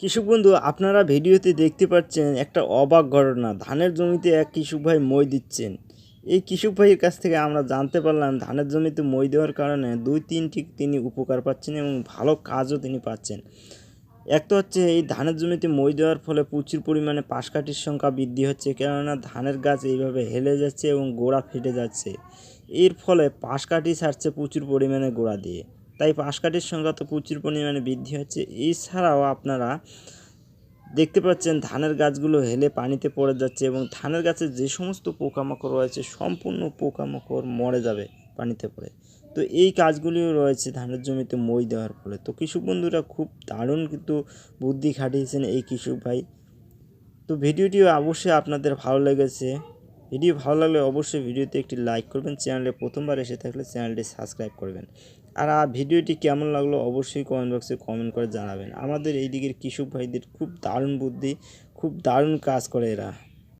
কৃষক বন্ধু, আপনারা ভিডিওতে দেখতে পাচ্ছেন একটা অবাক ঘটনা। ধানের জমিতে এক কৃষক ভাই মই দিচ্ছেন। এই কৃষক ভাইয়ের কাছ থেকে আমরা জানতে পারলাম, ধানের জমিতে মই দেওয়ার কারণে দুই তিনটি তিনি উপকার পাচ্ছেন এবং ভালো কাজও তিনি পাচ্ছেন। এক তো হচ্ছে, এই ধানের জমিতে মই দেওয়ার ফলে প্রচুর পরিমাণে পাশকাঠির সংখ্যা বৃদ্ধি হচ্ছে, কেননা ধানের গাছ এইভাবে হেলে যাচ্ছে এবং গোড়া ফেটে যাচ্ছে। এর ফলে পাশকাঠি ছাড়ছে প্রচুর পরিমাণে গোড়া দিয়ে। তাই পাশ পাশকাঠির সংখ্যা তো প্রচুর পরিমাণে বৃদ্ধি হচ্ছে। এছাড়াও আপনারা দেখতে পাচ্ছেন ধানের গাছগুলো হেলে পানিতে পড়ে যাচ্ছে এবং ধানের গাছে যে সমস্ত পোকামাকড় রয়েছে, সম্পূর্ণ পোকামাকড় মরে যাবে পানিতে পড়ে। তো এই কাজগুলিও রয়েছে ধানের জমিতে মই দেওয়ার ফলে। তো কৃষক বন্ধুরা খুব দারুণ কিন্তু বুদ্ধি খাটিয়েছেন এই কৃষক ভাই। তো ভিডিওটি অবশ্যই আপনাদের ভালো লেগেছে। ভিডিও ভালো লাগলে অবশ্যই ভিডিওতে একটি লাইক করবেন, চ্যানেলে প্রথমবার এসে থাকলে চ্যানেলটি সাবস্ক্রাইব করবেন। আর ভিডিওটি কেমন লাগল অবশ্যই কমেন্ট বক্সে কমেন্ট করে জানাবেন। আমাদের এই দিকের কৃষক ভাইদের খুব দারুণ বুদ্ধি, খুব দারুণ কাজ করে এরা।